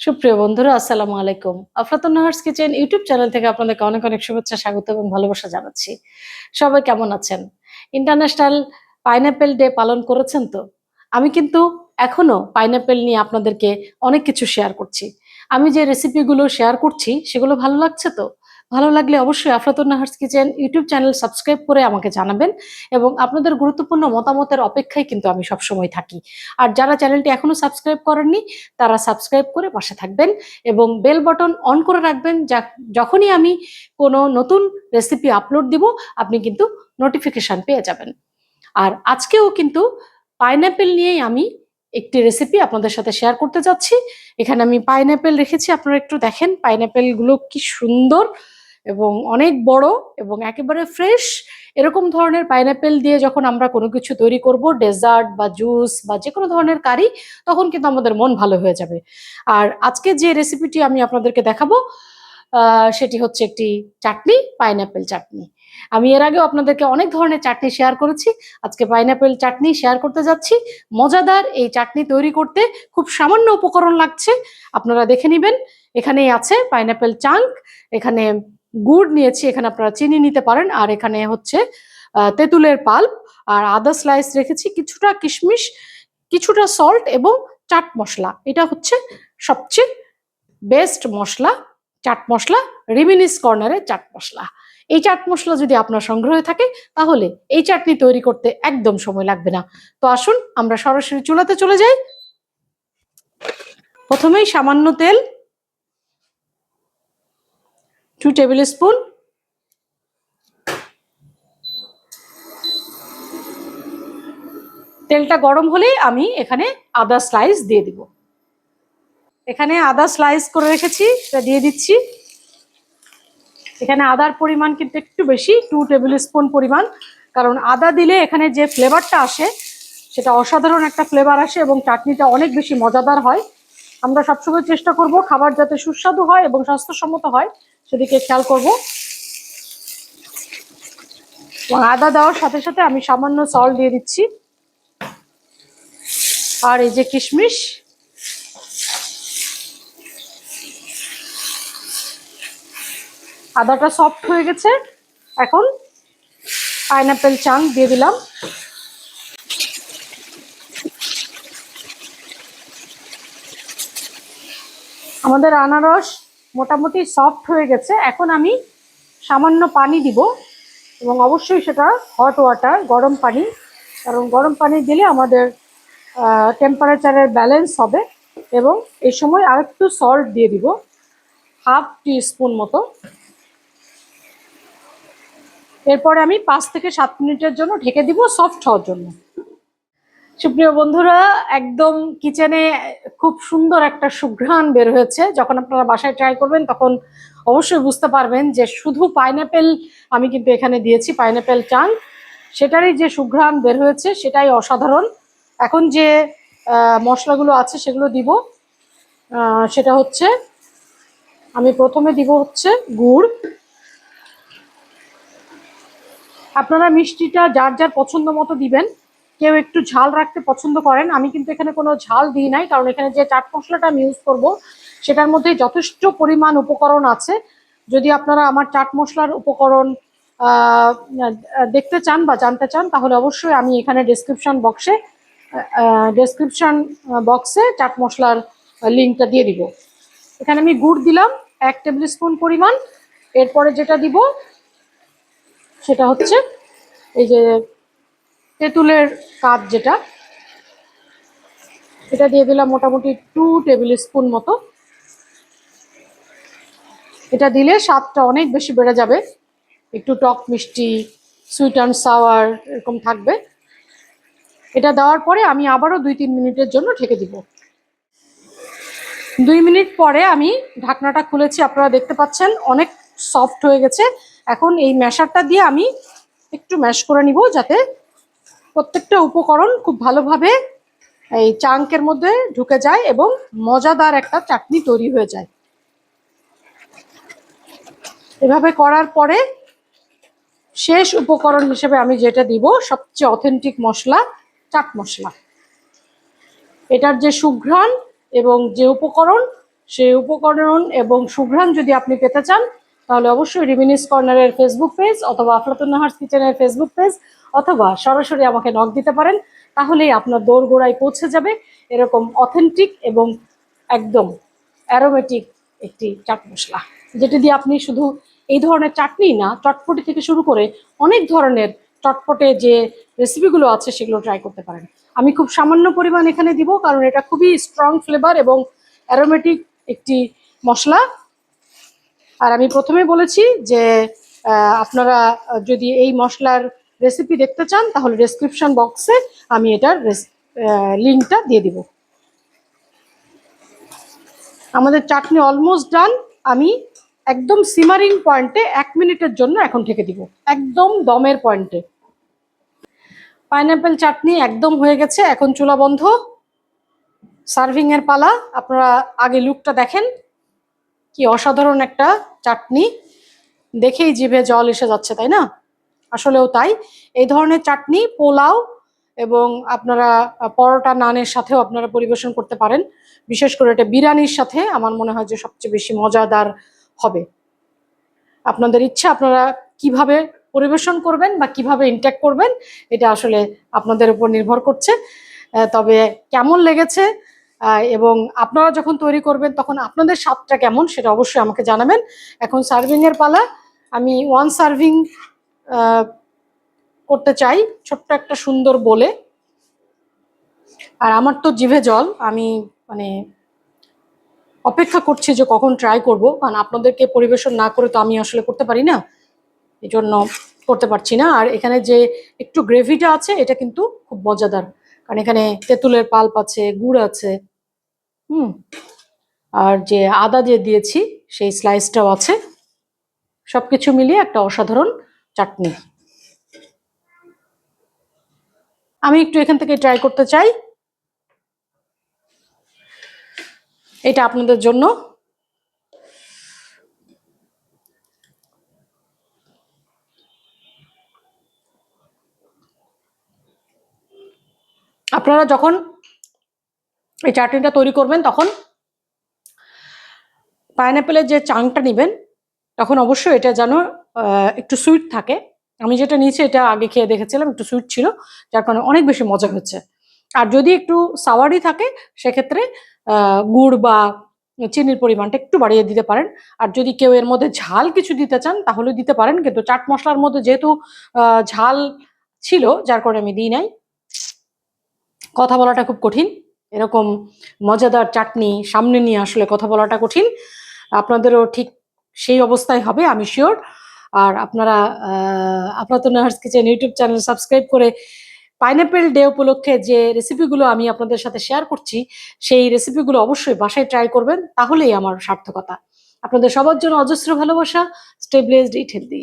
সুপ্রিয় বন্ধুরা, আসসালামু আলাইকুম। Afratun Nahar's kitchen YouTube channel থেকে আপনাদেরকে অনেক অনেক শুভেচ্ছা, স্বাগত এবং ভালোবাসা জানাচ্ছি। সবাই কেমন আছেন? ইন্টারন্যাশনাল পাইনাপেল ডে পালন করেছেন তো? আমি কিন্তু এখনও পাইনাপেল নিয়ে আপনাদেরকে অনেক কিছু শেয়ার করছি। আমি যে রেসিপিগুলো শেয়ার করছি, সেগুলো ভালো লাগছে তো? ভালো লাগলে অবশ্যই Afratun Nahar's kitchen YouTube channel subscribe করে আমাকে জানাবেন এবং আপনাদের গুরুত্বপূর্ণ মতামতের অপেক্ষায় কিন্তু আমি সবসময় থাকি। আর যারা চ্যানেলটি এখনও সাবস্ক্রাইব করেননি, তারা সাবস্ক্রাইব করে পাশে থাকবেন এবং বেল বাটন অন করে রাখবেন যা- যখনই আমি কোনো নতুন রেসিপি আপলোড দিব, আপনি কিন্তু নোটিফিকেশন পেয়ে যাবেন। আর আজকেও কিন্তু পাইনাপেল নিয়েই আমি একটি রেসিপি আপনাদের সাথে শেয়ার করতে যাচ্ছি। এখানে আমি পাইনাপেল রেখেছি, আপনারা একটু দেখেন পাইনাপেলগুলো কি সুন্দর। এবং অনেক বড় এবং একেবারে ফ্রেশ এরকম ধরনের পাইনাপেল দিয়ে যখন আমরা কোনো কিছু তৈরি করব ডেজার্ট বা জুস বা যে কোনো ধরনের কারি তখন কিন্তু আমাদের মন ভালো হয়ে যাবে। আর আজকে যে রেসিপিটি আমি আপনাদেরকে দেখাবো সেটি হচ্ছে একটি চাটনি পাইনাপেল চাটনি। আমি এর আগেও আপনাদেরকে অনেক ধরনের চাটনি শেয়ার করেছি। আজকে পাইনাপেল চাটনি শেয়ার করতে যাচ্ছি। মজাদার এই চাটনি তৈরি করতে খুব সামান্য উপকরণ লাগছে। আপনারা দেখে নেবেন। এখানেই আছে পাইনাপেল চাঙ্ক এখানে গুড় নিয়েছি, এখানে আপনারা চিনি নিতে পারেন, আর এখানে হচ্ছে তেঁতুলের পাল্প, আর আদা স্লাইস রেখেছি, কিছুটা কিশমিশ, কিছুটা সল্ট এবং চাট মশলা। এটা হচ্ছে সবচেয়ে বেস্ট মশলা, চাট মশলা রিমিনিস কর্নারের চাট মশলা। এই চাট মশলা যদি আপনার সংগ্রহে থাকে, তাহলে এই চাটনি তৈরি করতে একদম সময় লাগবে না। তো আসুন, আমরা সরাসরি চুলাতে চলে যাই। প্রথমেই সামান্য তেল টু টেবিল স্পুন তেলটা গরম হলেই আমি এখানে আদা স্লাইস দিয়ে দিব। এখানে আদা স্লাইস করে রেখেছি সেটা দিয়ে দিচ্ছি। এখানে আদার পরিমাণ কিন্তু একটু বেশি টু টেবিল স্পুন পরিমাণ। কারণ আদা দিলে এখানে যে ফ্লেভারটা আসে, সেটা অসাধারণ একটা ফ্লেভার আসে এবং চাটনিটা অনেক বেশি মজাদার হয়। আমরা সবসময় চেষ্টা করব খাবার যাতে সুস্বাদু হয় এবং স্বাস্থ্যসম্মত হয়। সেদিকে খেয়াল করব। এবং আদা দেওয়ার সাথে সাথে আমি সামান্য সল্ট দিয়ে দিচ্ছি। আর এই যে কিশমিশ। আদাটা সফট হয়ে গেছে। এখন পাইনাপেল চাং দিয়ে দিলাম। আমাদের আনারস মোটামুটি সফট হয়ে গেছে। এখন আমি সামান্য পানি দিব এবং অবশ্যই সেটা হট ওয়াটার গরম পানি। কারণ গরম পানি দিলে আমাদের টেম্পারেচারের ব্যালেন্স হবে এবং এই সময় আরেকটু সল্ট দিয়ে দিব হাফ টি স্পুন মতো। এরপরে আমি পাঁচ থেকে সাত মিনিটের জন্য ঢেকে দিব সফট হওয়ার জন্য। সুপ্রিয় বন্ধুরা, একদম কিচেনে খুব সুন্দর একটা সুঘ্রাণ বের হয়েছে। যখন আপনারা বাসায় ট্রাই করবেন, তখন অবশ্যই বুঝতে পারবেন যে শুধু পাইনাপেল আমি কিন্তু এখানে দিয়েছি পাইনাপেল চান সেটারই যে সুঘ্রাণ বের হয়েছে, সেটাই অসাধারণ। এখন যে মশলাগুলো আছে, সেগুলো দিব। সেটা হচ্ছে, আমি প্রথমে দিব হচ্ছে গুড়। আপনারা মিষ্টিটা যার যার পছন্দ মতো দিবেন। কেউ একটু ঝাল রাখতে পছন্দ করেন, আমি কিন্তু এখানে কোনো ঝাল দিই নাই, কারণ এখানে যে চাট মশলাটা আমি ইউজ করব, সেটার মধ্যে যথেষ্ট পরিমাণ উপকরণ আছে। যদি আপনারা আমার চাট মশলার উপকরণ দেখতে চান বা জানতে চান, তাহলে অবশ্যই আমি এখানে ডেসক্রিপশন বক্সে ডেসক্রিপশন বক্সে চাট মশলার লিঙ্কটা দিয়ে দিব। এখানে আমি গুড় দিলাম, এক টেবিল স্পুন পরিমাণ। এরপরে যেটা দিব, সেটা হচ্ছে এই যে তেঁতুলের কাপ যেটা, এটা দিয়ে দিলাম মোটামুটি টু টেবিল স্পুন মতো। এটা দিলে স্বাদটা অনেক বেশি বেড়ে যাবে। একটু টক মিষ্টি সুইট অ্যান্ড সাওয়ার এরকম থাকবে। এটা দেওয়ার পরে আমি আবারও দুই তিন মিনিটের জন্য ঢেকে দিব। দুই মিনিট পরে আমি ঢাকনাটা খুলেছি, আপনারা দেখতে পাচ্ছেন অনেক সফট হয়ে গেছে। এখন এই ম্যাশারটা দিয়ে আমি একটু ম্যাশ করে নিব যাতে প্রত্যেকটা উপকরণ খুব ভালোভাবে এই চাঙ্কের মধ্যে ঢুকে যায় এবং মজাদার একটা চাটনি তৈরি হয়ে যায়। এভাবে করার পরে শেষ উপকরণ হিসেবে আমি যেটা দিব, সবচেয়ে অথেন্টিক মশলা, চাট মশলা। এটার যে সুঘ্রাণ এবং যে উপকরণ, সেই উপকরণ এবং সুঘ্রাণ যদি আপনি পেতে চান, তাহলে অবশ্যই রিমিনিস কর্নারের ফেসবুক পেজ অথবা আফলাতুন নাহার্স কিচেনের ফেসবুক পেজ অথবা সরাসরি আমাকে নক দিতে পারেন, তাহলেই আপনার দোরগোড়ায় পৌঁছে যাবে এরকম অথেন্টিক এবং একদম অ্যারোমেটিক একটি চাট মশলা, যেটি দিয়ে আপনি শুধু এই ধরনের চাটনি না, চটপটি থেকে শুরু করে অনেক ধরনের চটপটে যে রেসিপিগুলো আছে সেগুলো ট্রাই করতে পারেন। আমি খুব সামান্য পরিমাণ এখানে দিব, কারণ এটা খুবই স্ট্রং ফ্লেভার এবং অ্যারোমেটিক একটি মশলা। আর আমি প্রথমে বলেছি যে আপনারা যদি এই মশলার রেসিপি দেখতে চান, তাহলে ডেসক্রিপশন বক্সে আমি এটার লিঙ্কটা দিয়ে দিব। আমাদের চাটনি অলমোস্ট ডান আমি একদম সিমারিং পয়েন্টে এক মিনিটের জন্য এখন থেকে দিব, একদম দমের পয়েন্টে পাইনাপেল চাটনি একদম হয়ে গেছে, এখন চুলা বন্ধ। সার্ভিং এর পালা, আপনারা আগে লুকটা দেখেন, কি অসাধারণ একটা চাটনি। দেখেই জিভে জল এসে যাচ্ছে, তাই না? আসলেও তাই। এই ধরনের চাটনি, পোলাও এবং আপনারা পরোটা নানের সাথেও আপনারা পরিবেশন করতে পারেন। বিশেষ করে এটা বিরিয়ানির সাথে আমার মনে হয় যে সবচেয়ে বেশি মজাদার হবে। আপনাদের ইচ্ছা আপনারা কীভাবে পরিবেশন করবেন বা কীভাবে ইনটেক করবেন, এটা আসলে আপনাদের উপর নির্ভর করছে। তবে কেমন লেগেছে এবং আপনারা যখন তৈরি করবেন তখন আপনাদের স্বাদটা কেমন সেটা অবশ্যই আমাকে জানাবেন। এখন সার্ভিংয়ের পালা। আমি ওয়ান সার্ভিং করতে চাই, ছোট্ট একটা সুন্দর বলে। আর আমার তো জিভে জল, আমি মানে অপেক্ষা করছি যে কখন ট্রাই করব, কারণ আপনাদেরকে পরিবেশন না করে তো আমি আসলে করতে পারি না এই জন্য করতে পারছি না। আর এখানে যে একটু গ্রেভিটা আছে, এটা কিন্তু খুব মজাদার, কারণ এখানে তেঁতুলের পাল্প আছে, গুড় আছে, হুম। আর যে আদা যে দিয়েছি, সেই স্লাইসটাও আছে। সব কিছু মিলিয়ে একটা অসাধারণ চাটনি। আমি একটু এখান থেকে ট্রাই করতে চাই। এটা আপনাদের জন্য। আপনারা যখন এই চাটনিটা তৈরি করবেন, তখন পাইনাপেলের যে চাংটা নেবেন, তখন অবশ্যই এটা যেন একটু সুইট থাকে। আমি যেটা নিয়েছি এটা আগে খেয়ে দেখেছিলাম, একটু সুইট ছিল, যার কারণে অনেক বেশি মজা হচ্ছে। আর যদি একটু সাওয়ারি থাকে, সেক্ষেত্রে গুড় বা চিনির পরিমাণটা একটু বাড়িয়ে দিতে পারেন। আর যদি কেউ এর মধ্যে ঝাল কিছু দিতে চান, তাহলে দিতে পারেন। কিন্তু চাট মশলার মধ্যে যেহেতু ঝাল ছিল, যার কারণে আমি দিই নাই। কথা বলাটা খুব কঠিন। এরকম মজাদার চাটনি সামনে নিয়ে আসলে কথা বলাটা কঠিন। আপনাদেরও ঠিক সেই অবস্থায় হবে, আমি শিওর আর আপনারা আপনার তো Nahar's kitchen YouTube channel subscribe করে পাইনাপেল ডে উপলক্ষে যে রেসিপিগুলো আমি আপনাদের সাথে শেয়ার করছি, সেই রেসিপিগুলো অবশ্যই বাসায় ট্রাই করবেন, তাহলেই আমার সার্থকতা। আপনাদের সবার জন্য অজস্র ভালোবাসা স্টেবলেজড ইট হেলদি।